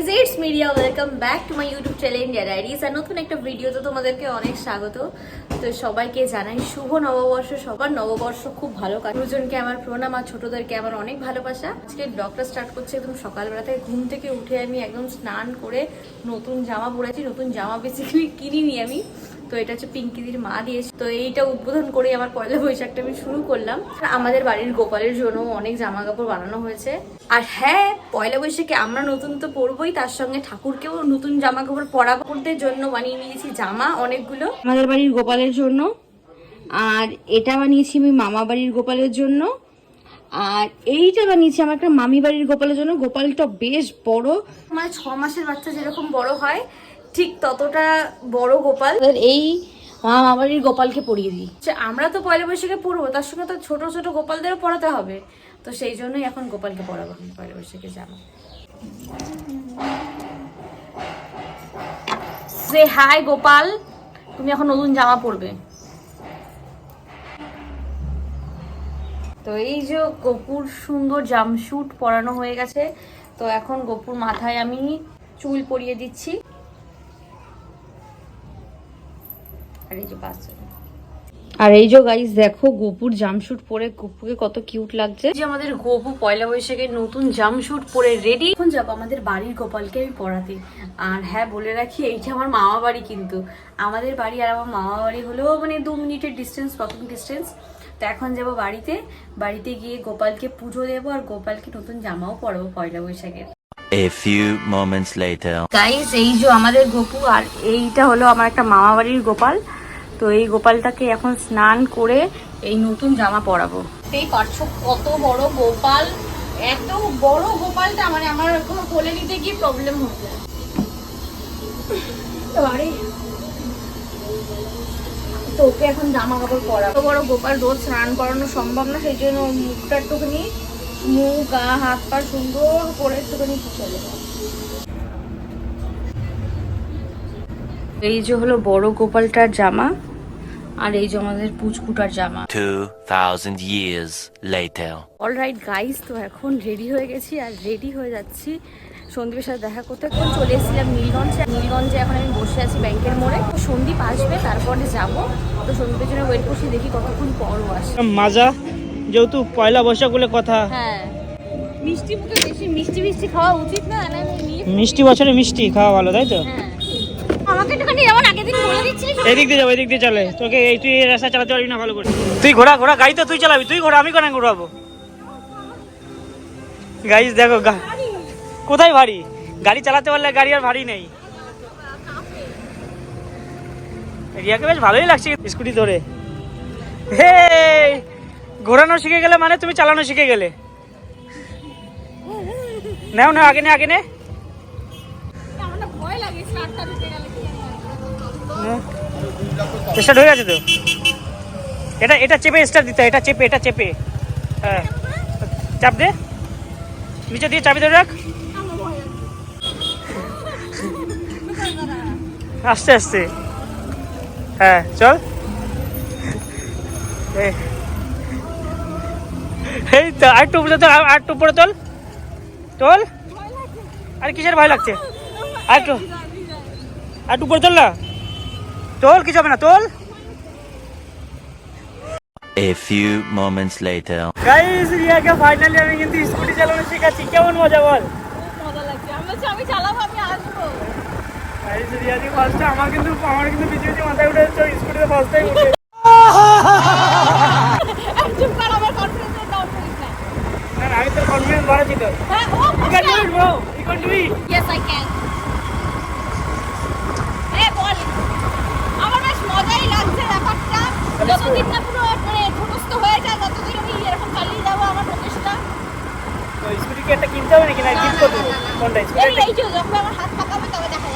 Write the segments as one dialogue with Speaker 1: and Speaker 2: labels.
Speaker 1: Guys it's media welcome back to my YouTube channel India diaries আর নতুন একটা ভিডিওতে তোমাদেরকে অনেক স্বাগত। তো সবাইকে জানাই শুভ নববর্ষ। সবার নববর্ষ খুব ভালো কাজ গুরুজনকে আমার প্রণাম, আর ছোটদেরকে আমার অনেক ভালোবাসা। আজকে ব্লগটা স্টার্ট করছে একদম সকালবেলা থেকে। ঘুম থেকে উঠে আমি একদম স্নান করে নতুন জামা পরেছি নতুন জামা বেসিক্যালি কিনিনি আমি। তো এটা হচ্ছে পিঙ্কিদির মা দিয়েছে। তো এইটা উদ্বোধন করে আমার পয়লা বৈশাখটা আমি শুরু করলাম। আমাদের বাড়ির গোপালের জন্য অনেক জামা কাপড় বানানো হয়েছে। আর হ্যাঁ পয়লা বৈশাখে আমরা নতুন তো পরবোই, তার সঙ্গে ঠাকুরকেও নতুন জামা কাপড় পরাবোদের জন্য বানিয়ে নিয়েছি জামা অনেকগুলো। আমাদের বাড়ির গোপালের জন্য। আর এটা বানিয়েছি আমি মামা বাড়ির গোপালের জন্য। আর এইটা বানিয়েছি আমার একটা মামি বাড়ির গোপালের জন্য। গোপালটা বেশ বড়। মানে ছ মাসের বাচ্চা যেরকম বড় হয় ঠিক ততটা বড় গোপাল। এই বাড়ির গোপালকে পরিয়ে দিই। আমরা তো পয়লা বৈশাখে পড়ব তার সঙ্গে তো ছোট ছোট গোপালদেরও পড়াতে হবে। তো সেই জন্যই এখন গোপালকে পড়াবো আমি পয়লা বৈশাখে জামা সে হাই গোপাল। তুমি এখন নতুন জামা পরবে। তো এই যে গপুর সুন্দর জামশুট পরানো হয়ে গেছে তো এখন গপুর মাথায় আমি চুল পরিয়ে দিচ্ছি। আর এই যে আর এই যে গাইস দেখো গোপুর জামশুট পরে গোপুকে কত কিউট লাগছে। যে আমাদের গোপু পয়লা বৈশাখে নতুন জামশুট পরে রেডি এখন যাব আমাদের বাড়ির গোপালকে আমি পড়াতে। আর হ্যাঁ বলে রাখি এইটা আমার মামা বাড়ি কিন্তু। আমাদের বাড়ি আর আমার মামা বাড়ি হলেও মানে দু মিনিটের ডিস্টেন্স ওয়াকিং ডিস্টেন্স তো এখন যাব বাড়িতে। বাড়িতে গিয়ে গোপালকে পুজো দেবো আর গোপালকে নতুন জামাও পরাবো পয়লা বৈশাখের।
Speaker 2: A few moments later.
Speaker 1: Guys এই যে আমাদের গোপু আর এইটা হলো আমার একটা মামা বাড়ির গোপাল। তো এই গোপালটাকে এখন স্নান করে এই নতুন জামা পরাবো। সেই পারছ কত বড় গোপাল এত বড় গোপালটা মানে আমার এখনও কোলে নিতে গিয়ে প্রবলেম হচ্ছে আরে তো ওকে এখন জামা কাপড় পরা। এত বড় গোপাল রোজ স্নান করানো সম্ভব না সেই জন্য মুখটা একটুখানি মুখ গা হাত পা সুন্দর করে একটুখানি চলে। এই যে হলো বড় গোপালটার জামা। আর এই যে আমাদের পুচকুটার জামা।
Speaker 2: 2,000 years later.
Speaker 1: অলরাইট গাইস তো এখন রেডি হয়ে গেছি আর রেডি হয়ে যাচ্ছি সন্দীপের সাথে দেখা করতে। এখন চলে এসেছিলাম নীলগঞ্জে। নীলগঞ্জে এখন আমি বসে আছি ব্যাংকের মোড়ে। তো সন্দীপ আসবে তারপরে যাব। তো সন্দীপের জন্য ওয়েট করছি দেখি কতক্ষণ পর ও আসে।
Speaker 3: মাজা যেহেতু পয়লা বৈশাখ বলে কথা।
Speaker 1: হ্যাঁ। মিষ্টি মুখে বেশি মিষ্টি মিষ্টি খাওয়া উচিত না না।
Speaker 3: মিষ্টি বছরে মিষ্টি খাওয়া ভালো তাই তো?
Speaker 1: হ্যাঁ। আমাকে একটুখানি যেমন আগের দিন বলে দিচ্ছিলি
Speaker 3: এদিক দিয়ে যাব এদিক দিয়ে চলে। তোকে এই তুই এই রাস্তা চালাতে পারবি না ভালো করে। তুই ঘোড়া ঘোড়া গাড়ি তো তুই চালাবি তুই ঘোড়া আমি কেন ঘোরাবো? গাইস দেখো কোথায় ভারী? গাড়ি চালাতে পারলে গাড়ি আর ভারী নেই। রিয়াকে বেশ ভালোই লাগছে স্কুটি ধরে। হে ঘোরানো শিখে গেলে মানে তুমি চালানো শিখে গেলে। নাও না আগে নে আগে নে। স্টার্ট হয়ে গেছে তো? এটা এটা চেপে স্টার্ট দিতে এটা চেপে এটা চেপে। হ্যাঁ। চাপ দে। নিচে দিয়ে চাবি ধরে রাখ। আস্তে আস্তে। হ্যাঁ চল। এই- তো, আর উপরে তোল আর একটু উপরে তোল তোল আর কিসের ভয় লাগছে? আর একটু আর উপরে তোল না। তোল কিছু হবে না তোল।
Speaker 2: A few moments later.
Speaker 3: Guys রিয়াকে ফাইনালি আমি কিন্তু স্কুটি চালানো শেখাচ্ছি। কেমন মজা বল? গাইস রিয়া দি ফার্স্ট আমার কিন্তু আমার কিন্তু পিছু পিছু মাথায় উঠে যাচ্ছে স্কুটিতে ফার্স্ট টাইম উঠে। না না, আমি তোর কনফিডেন্স বাড়াচ্ছি তো You can do it, bro. You can do it.
Speaker 1: Yes, I can. এ বল আমার বেশ মজাই লাগছে ব্যাপারটা যতদিন না পুরো মানে ঠুকস্ত হয়ে যায় ততদিন আমি এরকম চালিয়ে যাব আমার প্রচেষ্টা
Speaker 3: তো কি হবে নাকি? না গিফট করতে কোনটা স্কুটি
Speaker 1: এই যে যখন আমার হাত পাকাবে তবে দেখা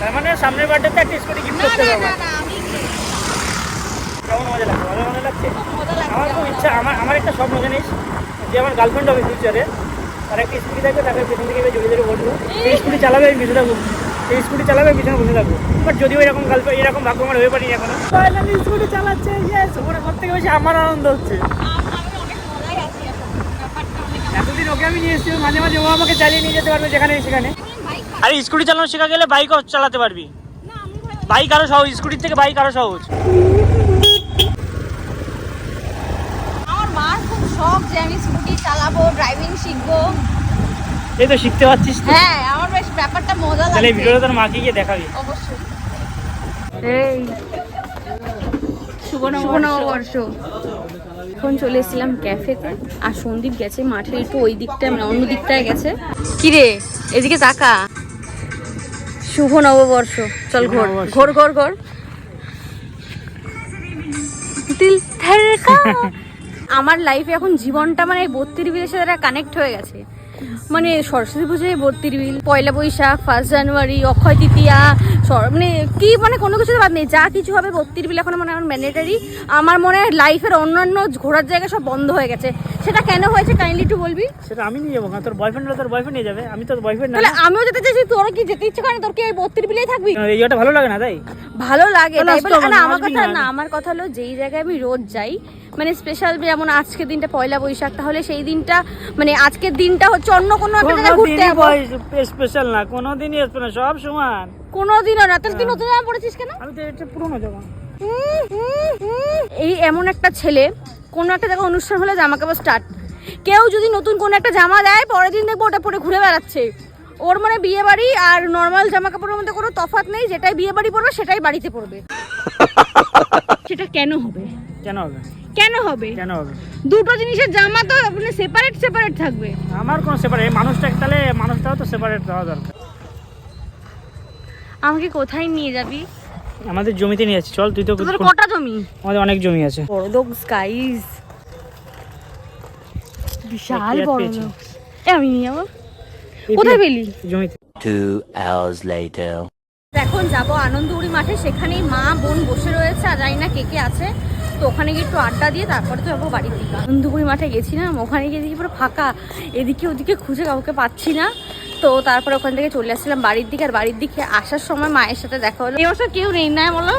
Speaker 3: তার মানে সামনের বার্থডেতে একটা স্কুটি গিফট
Speaker 1: না
Speaker 3: করতে
Speaker 1: না
Speaker 3: আমার। কেমন মজা লাগছে? ভালো মজা লাগছে? আমার খুব ইচ্ছা আমার আমার একটা স্বপ্ন জানিস? যে আমার গার্লফ্রেন্ড হবে ফিউচারে তার একটা স্কুটি থাকবে তাকে পেছন থেকে জড়িয়ে জড়িয়ে বসবো সেই স্কুটি চালাবে আমি পিছনে থাকব। সেই স্কুটি চালাবে আমি পিছনে বসে থাকব। বাট যদিও এরকম গার্লফ্রেন্ড এরকম ভাগ্য আমার হয়ে পারি এখনও। ফাইনালি স্কুটি চালাচ্ছে ইয়েস সব থেকে বেশি আমার আনন্দ হচ্ছে
Speaker 1: আমি অনেক মজাই আছি এখন ব্যাপারটা অনেক
Speaker 3: এতদিন ওকে আমি নিয়ে এসেছি মাঝে মাঝে ও আমাকে চালিয়ে নিয়ে যেতে পারবে যেখানে সেখানে। আরে স্কুটি চালানো শেখা গেলে বাইকও চালাতে পারবি। বাইক আরও সহজ স্কুটির থেকে বাইক আরও সহজ।
Speaker 1: আমার মার খুব শখ যে আমি স্কুটি চালাবো ড্রাইভিং শিখব।
Speaker 3: এই তো শিখতে পারছিস
Speaker 1: হ্যাঁ আমার বেশ ব্যাপারটা মজা
Speaker 3: তাহলে এই ভিডিওটা তোর মাকে গিয়ে দেখাবি।
Speaker 1: অবশ্যই। এই। শুভ নববর্ষ। এখন চলে এসেছিলাম ক্যাফেতে আর সন্দীপ গেছে মাঠে একটু ওই দিকটায় মানে অন্য দিকটায় গেছে। কিরে এদিকে তাকা। শুভ নববর্ষ। চল ঘোর। ঘোর ঘোর ঘোর। দিল আমার লাইফে এখন জীবনটা মানে বত্রিশ বিলের সাথে কানেক্ট হয়ে গেছে। মানে সরস্বতী পুজোয় বত্রিশ বিল পয়লা বৈশাখ ফার্স্ট জানুয়ারি অক্ষয় তৃতীয়া মানে কি মানে কোনো কিছু বাদ নেই যা কিছু হবে বত্রিশ বিল এখন মানে আমার ম্যান্ডেটারি আমার মনে হয় লাইফের অন্যান্য ঘোরার জায়গা সব বন্ধ হয়ে গেছে। সেটা কেন হয়েছে কাইন্ডলি একটু বলবি?
Speaker 3: সেটা আমি নিয়ে যাব না তোর বয়ফ্রেন্ডরা তোর বয়ফ্রেন্ড নিয়ে যাবে আমি তোর বয়ফ্রেন্ড
Speaker 1: তাহলে আমিও যেতে চাইছি তোর কি যেতে ইচ্ছে করে তোর কি এই বত্রিশ বিলেই থাকবি?
Speaker 3: জায়গাটা ভালো লাগে না তাই?
Speaker 1: ভালো লাগে না আমার কথা
Speaker 3: না।
Speaker 1: আমার কথা হলো যেই জায়গায় আমি রোজ যাই মানে স্পেশাল যেমন আজকের দিনটা পয়লা বৈশাখ তাহলে সেই দিনটা মানে আজকের দিনটা হচ্ছে অন্য কোনো একটা জায়গায় ঘুরতে যাব।
Speaker 3: স্পেশাল না কোনো দিনই স্পেশাল সব সমান।
Speaker 1: কোনোদিনও না। তাহলে তুই নতুন জামা পড়েছিস কেন?
Speaker 3: আমি তো এটা পুরোনো জামা।
Speaker 1: এই এমন একটা ছেলে কোনো একটা জায়গায় অনুষ্ঠান হলে জামা কাপড় স্টার্ট কেউ যদি নতুন কোনো একটা জামা দেয় পরের দিন দেখব ওটা পরে ঘুরে বেড়াচ্ছে। ওর মানে বিয়ে বাড়ি আর নর্মাল জামা কাপড়ের মধ্যে কোনো তফাৎ নেই যেটাই বিয়ে বাড়ি পড়বে সেটাই বাড়িতে পড়বে সেটা কেন হবে?
Speaker 3: কেন হবে?
Speaker 1: কেন হবে?
Speaker 3: কেন হবে?
Speaker 1: দুটো জিনিসের জামা তো মানে সেপারেট সেপারেট থাকবে।
Speaker 3: আমার কোনো সেপারেট মানুষটা তাহলে মানুষটাও তো সেপারেট হওয়া দরকার।
Speaker 1: আমাকে কোথায় নিয়ে যাবি?
Speaker 3: আমাদের জমিতে নিয়ে যাচ্ছি। চল তুই তো
Speaker 1: তোদের কটা জমি?
Speaker 3: আমাদের অনেক জমি আছে।
Speaker 1: বড় লোক গাইস বিশাল বড় লোক। এ আমি নিয়ে যাব। কোথায় পেলি?
Speaker 3: জমিতে।
Speaker 2: Two hours later.
Speaker 1: এখন যাব আনন্দপুরি মাঠে। সেখানেই মা বোন বসে রয়েছে আর জানি না কে কে আছে তো ওখানে গিয়ে একটু আড্ডা দিয়ে তারপরে তো যাব বাড়ির দিকে। আনন্দপুরি মাঠে গেছিলাম ওখানে গিয়ে দেখি পুরো ফাঁকা। এদিকে ওদিকে খুঁজে কাউকে পাচ্ছি না। তো তারপর ওখান থেকে চলে আসছিলাম বাড়ির দিকে, আর বাড়ির দিকে আসার সময় মায়ের সাথে দেখা হলো। এই বছর কেউ নেই, না বলো?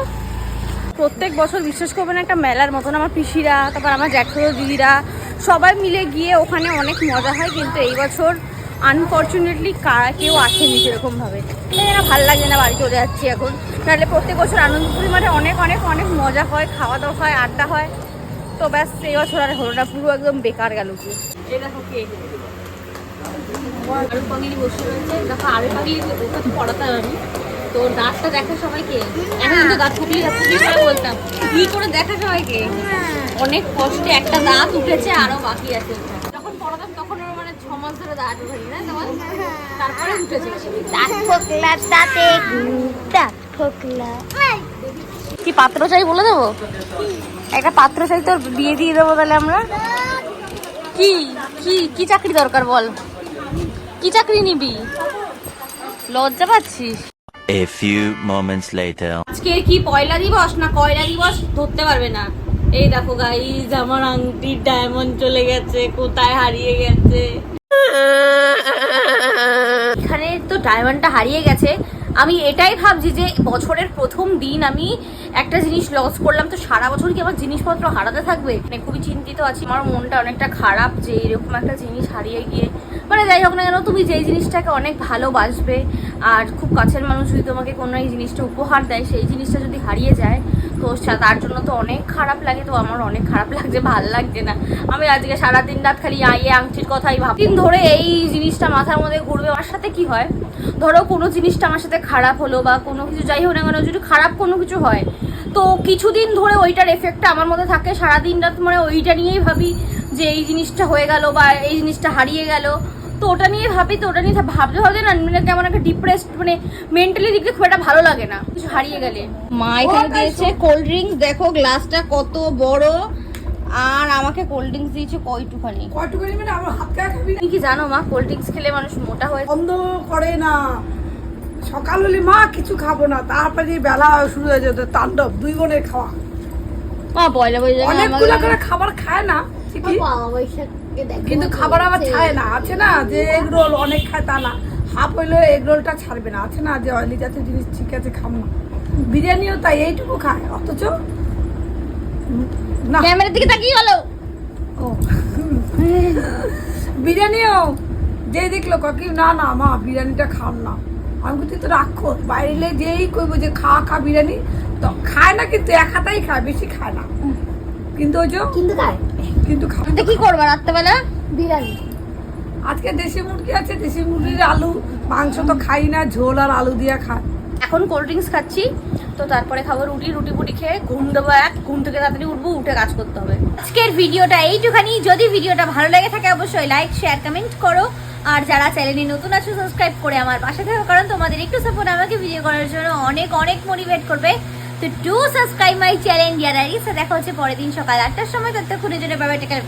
Speaker 1: প্রত্যেক বছর বিশ্বাস করবেন একটা মেলার মতন আমার পিসিরা, তারপর আমার জ্যাঠুরো দিদিরা, সবাই মিলে গিয়ে ওখানে অনেক মজা হয়, কিন্তু এই বছর আনফর্চুনেটলি কারা কেউ আসেনি সেরকমভাবে। তাই না, ভালো লাগে না বাড়ি চলে যাচ্ছি এখন। তাহলে প্রত্যেক বছর আনন্দপুরি মাঠে অনেক অনেক অনেক মজা হয়, খাওয়া দাওয়া হয়, আড্ডা হয়। তো ব্যাস, এই বছর আর হলো না, পুরো একদম বেকার গেল কে পড়াতাম আমি তো দাঁতটা সবাইকে এখন দাঁত বলতাম কি করে সবাইকে অনেক কষ্টে একটা দাঁত উঠেছে বাকি আছে যখন পড়াতাম তখন ওর মানে ধরে তারপরে উঠেছে কি পাত্র চাই বলে দেবো? একটা পাত্র চাই তোর বিয়ে দিয়ে দেবো তাহলে আমরা? কি? কি? কি চাকরি দরকার বল? কি চাকরি নিবি? লজ্জা পাচ্ছিস?
Speaker 2: A few moments later.
Speaker 1: আজকে কি পয়লা দিবস না কয়লা দিবস? ধরতে পারবে না। এই দেখো গাইজ আমার আংটির ডায়মন্ড চলে গেছে কোথায় হারিয়ে গেছে? এখানে তো ডায়মন্ডটা হারিয়ে গেছে আমি এটাই ভাবছি যে বছরের প্রথম দিন আমি একটা জিনিস লস করলাম, তো সারা বছর কি আমার জিনিসপত্র হারাতে থাকবে? মানে খুবই চিন্তিত আছি, আমার মনটা অনেকটা খারাপ যে এরকম একটা জিনিস হারিয়ে গিয়ে। মানে যাই হোক না কেন, তুমি যেই জিনিসটাকে অনেক ভালোবাসবে, আর খুব কাছের মানুষ যদি তোমাকে কোনো এই জিনিসটা উপহার দেয়, সেই জিনিসটা যদি হারিয়ে যায় তো তার জন্য তো অনেক খারাপ লাগে, তো আমার অনেক খারাপ লাগছে, ভালো লাগছে না। আমি আজকে সারা দিন রাত খালি আইয়ে আংটির কথাই ভাব দিন ধরে এই জিনিসটা মাথার মধ্যে ঘুরবে, আমার সাথে কি হয়? ধরো কোনো জিনিসটা আমার সাথে খারাপ হলো বা কোনো কিছু, যাই হোক না কেন, যদি খারাপ কোনো কিছু হয়, তো কিছুদিন ধরে ওইটার এফেক্টটা আমার মধ্যে থাকে। সারা দিন রাত মানে ওইটা নিয়েই ভাবি যে এই জিনিসটা হয়ে গেল বা এই জিনিসটা হারিয়ে গেল। তো ওটা নিয়ে ভাবি তো ওটা নিয়ে ভাবতে ভাবতে না মানে কেমন একটা ডিপ্রেসড মানে মেন্টালি দিক খুব একটা ভালো লাগে না। কিছু হারিয়ে গেলে। মা এখানে দিয়েছে কোল্ড ড্রিঙ্কস দেখো গ্লাসটা কত বড় আর আমাকে কোল্ড ড্রিঙ্কস দিয়েছে কয়টুখানি
Speaker 4: কয়টুকুনি মানে আমার হাত খাওয়া খাবি
Speaker 1: তুমি কি জানো মা কোল্ড ড্রিঙ্কস খেলে মানুষ মোটা হয়ে?
Speaker 4: বন্ধ করে না। সকাল হলে মা কিছু খাব না তারপরে বেলা শুরু হয়ে যেত তাণ্ডব দুই বোনের খাওয়া।
Speaker 1: মা পয়লা বৈশাখ
Speaker 4: অনেকগুলো করে খাবার খায় না কিন্তু খাবার আবার ছায় না আছে না যে এগ রোল অনেক খায় তা না। হাফ হইলেও এগ রোলটা ছাড়বে না আছে না যে অয়েলি জাতীয় জিনিস ঠিক আছে খাব না। বিরিয়ানিও তাই এইটুকু খায় অথচ
Speaker 1: ক্যামেরার দিকে তাকিয়ে
Speaker 4: ও। বিরিয়ানিও যেই দেখল কাকি না না মা বিরিয়ানিটা খাম না। আমি কিন্তু তো রাখো বাইরে যেই কইবো যে খা খা বিরিয়ানি তো খায় না কিন্তু এক হাতাই খায় বেশি খায় না। কিন্তু ওই যে
Speaker 5: কিন্তু খায়
Speaker 4: কিন্তু খায়
Speaker 1: তো কি করবা রাত্রেবেলা?
Speaker 5: বিরিয়ানি।
Speaker 4: আজকে দেশি মুরগি আছে দেশি মুরগির আলু মাংস তো খাই না ঝোল আর আলু দিয়ে খায়
Speaker 1: এখন কোল্ড ড্রিঙ্কস খাচ্ছি তো তারপরে খাব রুটি রুটি ফুটি খেয়ে ঘুম দেবো এক ঘুম থেকে তাড়াতাড়ি উঠবো উঠে কাজ করতে হবে। আজকের ভিডিওটা এইটুখানি। যদি ভিডিওটা ভালো লেগে থাকে অবশ্যই লাইক শেয়ার কমেন্ট করো। আর যারা চ্যানেলে নতুন আছো সাবস্ক্রাইব করে আমার পাশে থাকো কারণ তোমাদের একটু সাপোর্ট আমাকে ভিডিও করার জন্য অনেক অনেক মোটিভেট করবে। তো ডু সাবস্ক্রাইব মাই চ্যানেল ইয়ার দেখা হচ্ছে পরের দিন সকাল আটটার সময়। ততক্ষণের জন্য বাবা টেকার